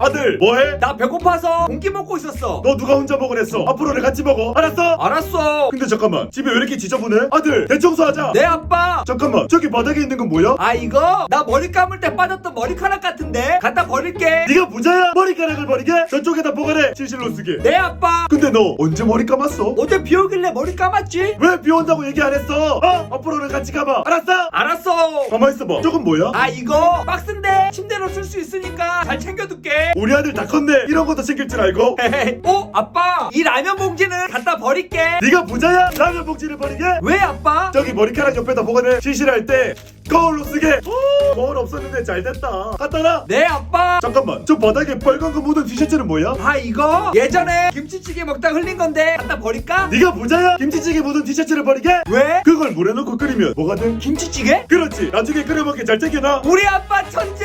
아들 뭐해? 나 배고파서 공기 먹고 있었어. 너 누가 혼자 먹으랬어? 앞으로는 같이 먹어 알았어? 알았어. 근데 잠깐만 집에 왜 이렇게 지저분해? 아들 대청소하자 네 아빠. 잠깐만 저기 바닥에 있는 건 뭐야? 아 이거 나 머리 감을 때 빠졌던 머리카락 같은데 갖다 버릴게. 네가 부자야? 머리카락을 버리게? 저쪽에다 보관해 실실로 쓰게 네 아빠. 근데 너 언제 머리 감았어? 어제 비 오길래 머리 감았지? 왜 비 온다고 얘기 안 했어? 어? 앞으로는 같이 가봐 알았어? 알았어. 가만 있어봐 저건 뭐야? 아 이거 박스인데 침대로 쓸 수 있으니까 잘 챙겨둘게. 우리 아들 다 컸네 이런 것도 챙길 줄 알고 어 아빠 이 라면 봉지는 갖다 버릴게. 네가 부자야? 라면 봉지를 버리게? 왜 아빠? 저기 머리카락 옆에다 보관해 실실할 때 거울로 쓰게 오, 거울 없었는데 잘 됐다 갖다 놔 네 아빠. 잠깐만 저 바닥에 빨간 거 묻은 티셔츠는 뭐야? 아 이거 예전에 김치찌개 먹다 흘린 건데 갖다 버릴까? 네가 부자야? 김치찌개 묻은 티셔츠를 버리게? 왜? 그걸 물에 넣고 끓이면 뭐가 돼? 김치찌개? 그렇지 나중에 끓여 먹게 잘 챙겨놔 우리 아빠 천재!